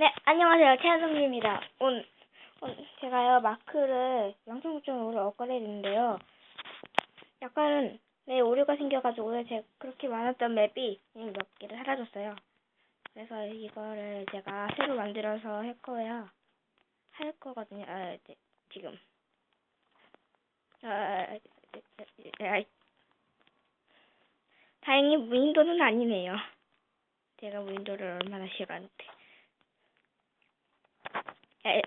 네, 안녕하세요. 최현성입니다. 오늘, 오늘 제가요, 마크를 영상부점으로 업그레이드했는데요. 약간, 네, 오류가 생겨가지고, 제가 그렇게 많았던 맵이 몇 개를 사라졌어요. 그래서 이거를 제가 새로 만들어서 할 거예요. 할 거거든요. 아, 네, 지금. 아, 아, 아, 다행히 무인도는 아니네요. 제가 무인도를 얼마나 싫어하는데. 아,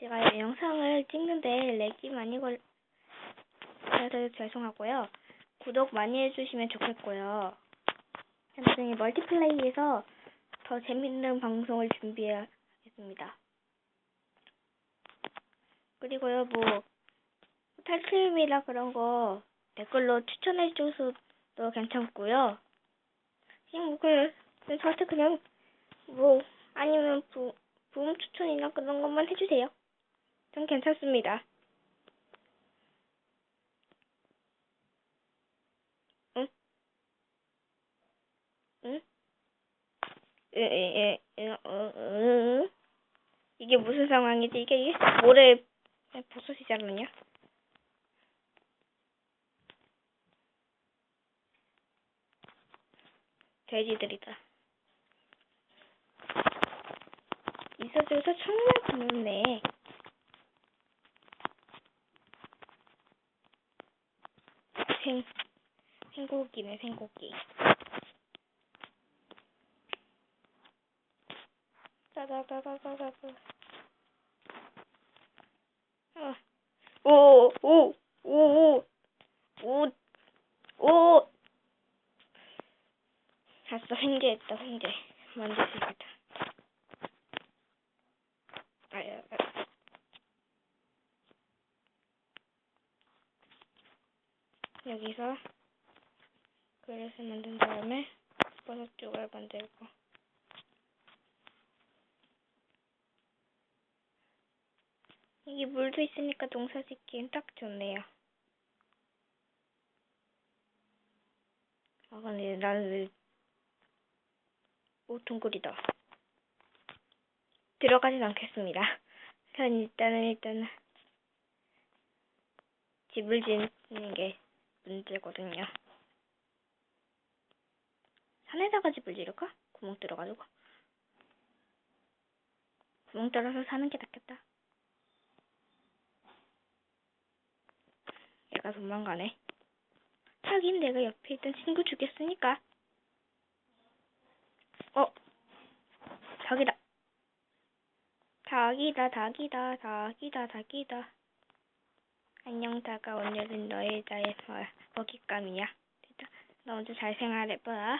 제가 영상을 찍는데 렉이 많이 걸, 그래서 죄송하고요. 구독 많이 해주시면 좋겠고요. 나중에 멀티플레이에서 더 재밌는 방송을 준비하겠습니다. 그리고요, 뭐, 탈출이나 그런 거 댓글로 추천해줘서 도 괜찮고요. 그냥 뭐, 그, 저한테 그냥, 뭐, 아니면 부, 부음 추천이나 그런 것만 해주세요. 전 괜찮습니다. 응? 응? 에, 에, 에, 어, 어, 이게 무슨 상황이지? 이게, 이게 모래 버섯이 자르냐? 돼지들이다. 있어줘서 정말 고맙네. 생, 생고기네, 생고기. 따다다다다다다. 어. 오, 오, 오, 오, 오, 오. 횡재했다, 횡재. 만들 수 있겠다. 아야, 아. 여기서 그릇을 만든 다음에 버섯 쪽을 만들고 이게 물도 있으니까 농사 짓기엔 딱 좋네요. 아 근데 나는 왜 오퉁구리다. 들어가진 않겠습니다. 전 일단은 일단은 집을 짓는 게 문제거든요. 산에다가 집을 지을까? 구멍 뚫어가지고. 구멍 뚫어서 사는 게 낫겠다. 얘가 도망가네. 하긴 내가 옆에 있던 친구 죽였으니까. 어? 닭이다. 닭이다, 닭이다, 닭이다, 닭이다. 안녕, 닭아. 오늘은 너의 나의 어, 먹잇감이야. 됐다. 너 먼저 잘 생활해봐.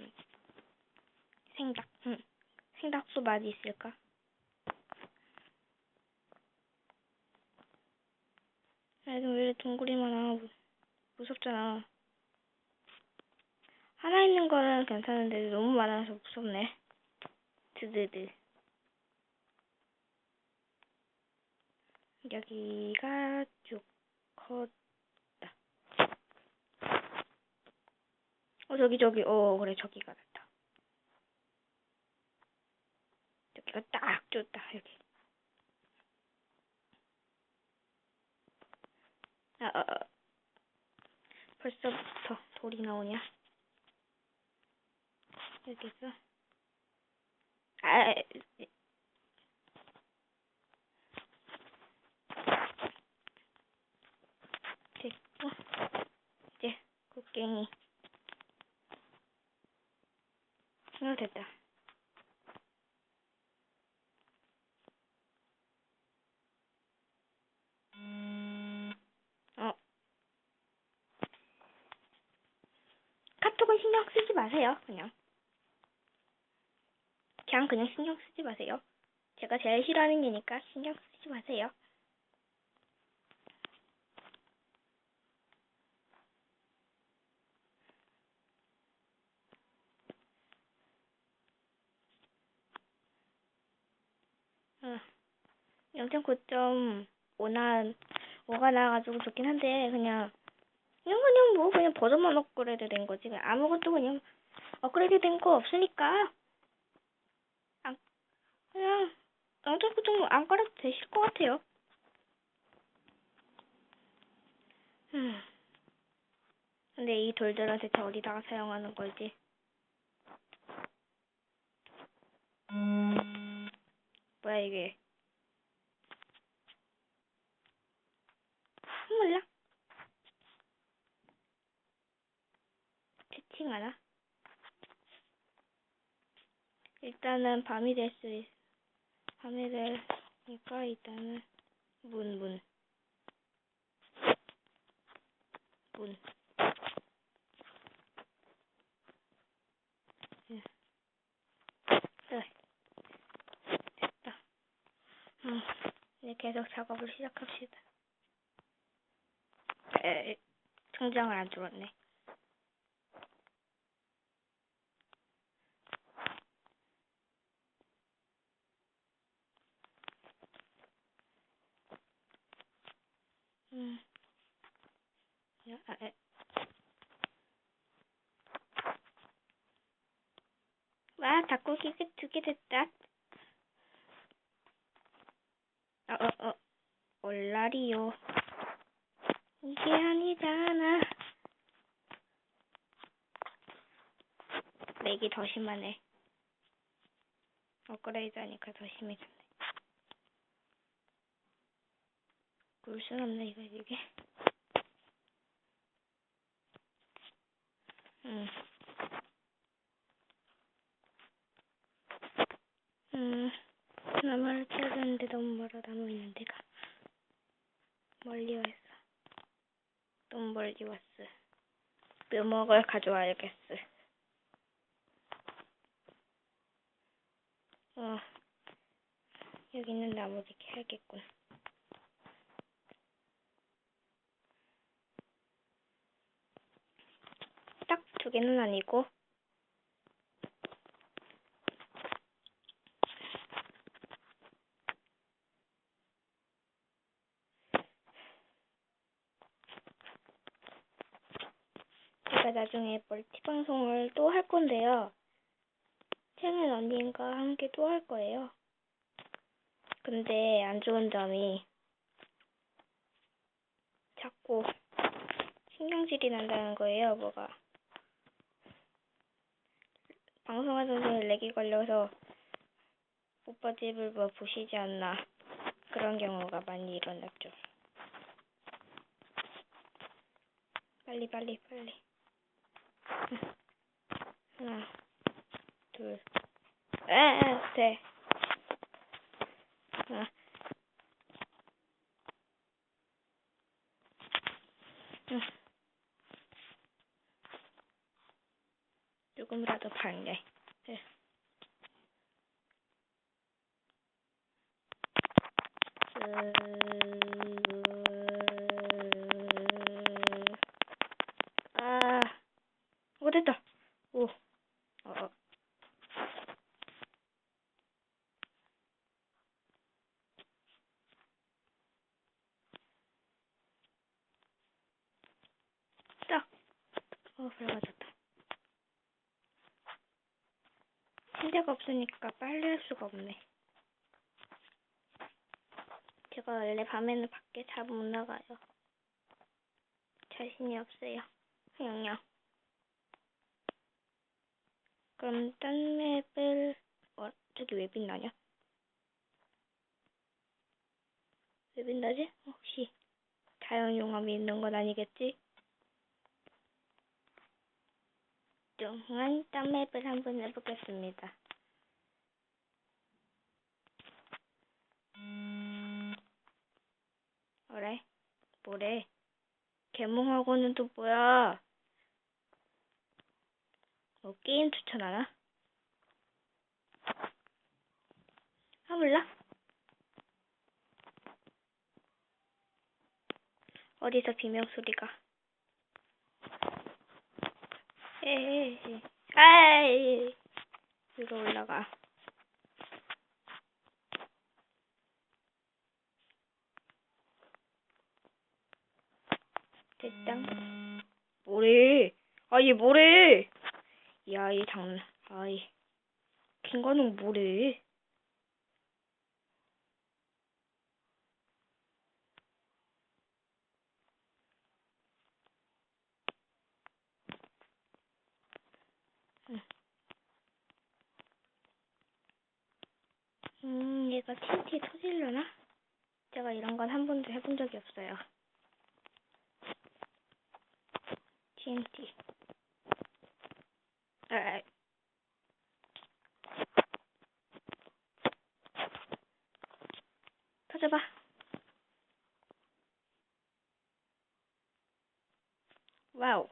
음. 생닭, 응. 생닭도 맛이 있을까? 애들 왜 이렇게 동굴이 많아? 무섭잖아. 하나 있는 거는 괜찮은데 너무 많아서 무섭네. 드드드. 여기가 쭉 컸다. 어 저기 저기 어 그래 저기가 낫다. 여기가 딱 좋다 여기. 아, 아, 아. 벌써부터 돌이 나오냐? 여기서 아 됐고 이제 곡괭이. 어 됐다. 어. 카톡은 신경 쓰지 마세요 그냥 그냥 신경 쓰지 마세요. 제가 제일 싫어하는 게니까 신경 쓰지 마세요. 어, 0.9.5나 뭐가 나와가지고 좋긴 한데 그냥 그냥 그냥 뭐 그냥 버전만 업그레이드 된 거지 아무것도 그냥 업그레이드 된 거 없으니까 안 그냥 영등포통 안 깔아도 되실 것 같아요. 음. 근데 이 돌들은 대체 어디다가 사용하는 걸지? 뭐야 이게? 몰라. 채팅하나? 일단은 밤이 될 수 있, 되니까 일단은 문, 문. 문. 예. 네. 됐다. 음, 이제 계속 작업을 시작합시다. 에, 통장을 안 줄었네. 음. 야, 아, 에. 와, 닭고기가 두개 됐다. 어, 어, 어. 올라리요. 이게 아니잖아. 렉이 더 심하네. 업그레이드 하니까 더 심해졌네. 없네, 이거, 이게. 음. 음, 나무를 되는데 너무 멀어, 나무 있는 데가. 멀리 왔어. 너무 멀리 왔어. 묘목을 가져와야겠어. 어, 여기 있는 나무를 캐야겠군. 딱 두 개는 아니고, 제가 나중에 멀티 방송을 또 할 건데요. 채는 언니인가 함께 또 할 거예요. 근데 안 좋은 점이 자꾸 신경질이 난다는 거예요, 뭐가. 방송하던 중에 렉이 걸려서 오빠 집을 뭐 보시지 않나 그런 경우가 많이 일어났죠. 빨리 빨리 빨리. 하나, 둘, 에, 셋. 하나. 응. 조금이라도 밝네. 네. 아, 오, 됐다. 오, 어, 어. 딱. 어, 밝아졌다. 침대가 없으니까 빨리 할 수가 없네. 제가 원래 밤에는 밖에 잘 못 나가요. 자신이 없어요. 영영. 그럼 딴 맵을 어 저기 왜 빛나냐? 왜 빛나지? 혹시 자연용암이 있는 건 아니겠지? 동안 딴 맵을 한번 해보겠습니다. 그래? 뭐래? 개몽하고는 또 뭐야? 뭐 게임 추천하나? 아 몰라. 어디서 비명 소리가? 에이, 아이, 위로 올라가. 됐당. 뭐래? 아, 얘 뭐래? 야, 얘 장난. 아이. 김관웅 뭐래? 음, 얘가 TNT 터질려나? 제가 이런 건 한 번도 해본 적이 없어요. TNT. 아, 아. 터져봐. 와우.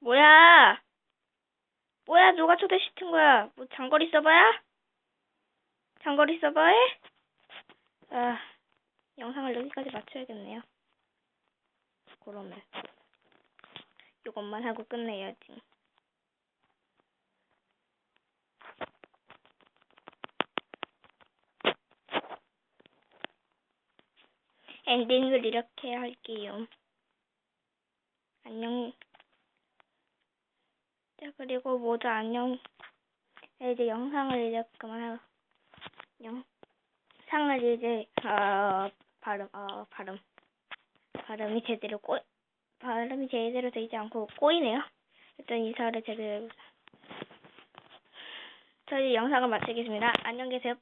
뭐야? 뭐야, 누가 초대 시킨 거야? 뭐 장거리 서버야? 장거리 서버에? 아, 영상을 여기까지 맞춰야겠네요. 그러면 이것만 하고 끝내야지. 엔딩을 이렇게 할게요. 안녕. 자, 그리고 모두 안녕. 네, 이제 영상을 이제 그만하고, 영상을 이제, 어, 발음, 어, 발음. 발음이 제대로 꼬, 발음이 제대로 되지 않고 꼬이네요. 일단 인사를 제대로. 저희 영상을 마치겠습니다. 안녕 계세요.